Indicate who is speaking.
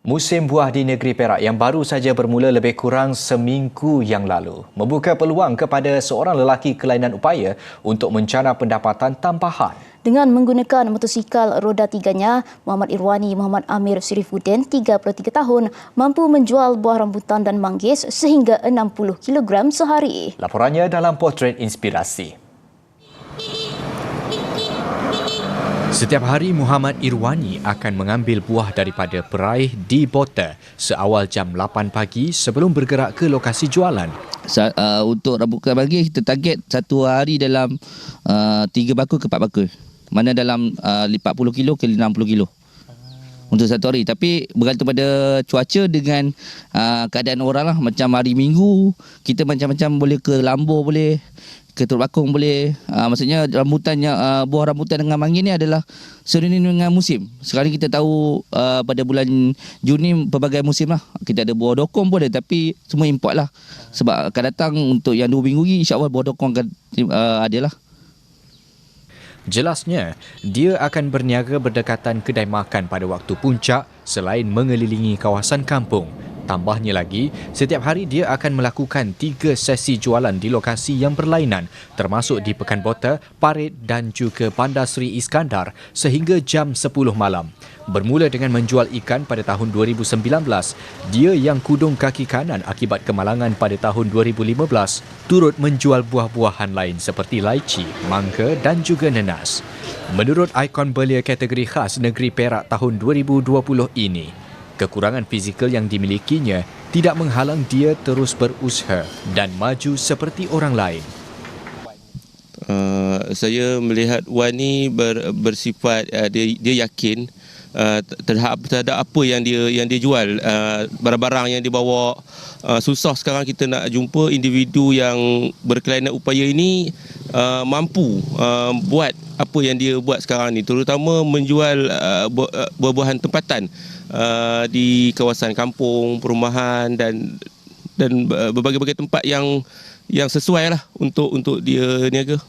Speaker 1: Musim buah di negeri Perak yang baru saja bermula lebih kurang seminggu yang lalu membuka peluang kepada seorang lelaki kelainan upaya untuk mencana pendapatan tambahan.
Speaker 2: Dengan menggunakan motosikal roda tiganya, Muhammad Irwani Muhammad Amir Sirifuddin, 33 tahun, mampu menjual buah rambutan dan manggis sehingga 60 kg sehari.
Speaker 1: Laporannya dalam potret inspirasi. Setiap hari Muhammad Irwani akan mengambil buah daripada peraih di botol seawal jam 8 pagi sebelum bergerak ke lokasi jualan.
Speaker 3: Sa- uh, untuk rambutan bagi kita target satu hari dalam uh, 3 bakul ke 4 bakul. Mana dalam uh, 40 kilo ke 60 kilo. Untuk satu hari. Tapi bergantung pada cuaca dengan uh, keadaan orang lah. Macam hari minggu Kita macam-macam boleh ke Lambur boleh Ke Teluk Bakung boleh. Uh, Maksudnya rambutan yang, uh, buah rambutan dengan mangin ni adalah Sering dengan musim. Sekarang kita tahu uh, pada bulan Juni pelbagai musim lah. Kita ada buah dokong pun ada Tapi semua import lah. Sebab akan datang untuk yang dua minggu lagi InsyaAllah buah dokong akan uh, ada lah
Speaker 1: Jelasnya, dia akan berniaga berdekatan kedai makan pada waktu puncak selain mengelilingi kawasan kampung. Tambahnya lagi, setiap hari dia akan melakukan tiga sesi jualan di lokasi yang berlainan termasuk di Pekan Bota, Parit dan juga Bandar Seri Iskandar sehingga jam 10 malam. Bermula dengan menjual ikan pada tahun 2019, dia yang kudung kaki kanan akibat kemalangan pada tahun 2015 turut menjual buah-buahan lain seperti laici, mangga dan juga nenas. Menurut ikon belia kategori khas negeri Perak tahun 2020 ini, kekurangan fizikal yang dimilikinya tidak menghalang dia terus berusaha dan maju seperti orang lain.
Speaker 4: Uh, saya melihat Wan ni ber, bersifat uh, dia dia yakin uh, terhadap terhadap apa yang dia yang dia jual uh, barang-barang yang dia bawa uh, susah sekarang kita nak jumpa individu yang berkelainan upaya ini uh, mampu uh, buat apa yang dia buat sekarang ni terutama menjual uh, uh, buah-buahan tempatan uh, di kawasan kampung perumahan dan dan uh, berbagai-bagai tempat yang yang sesuai lah untuk untuk dia niaga.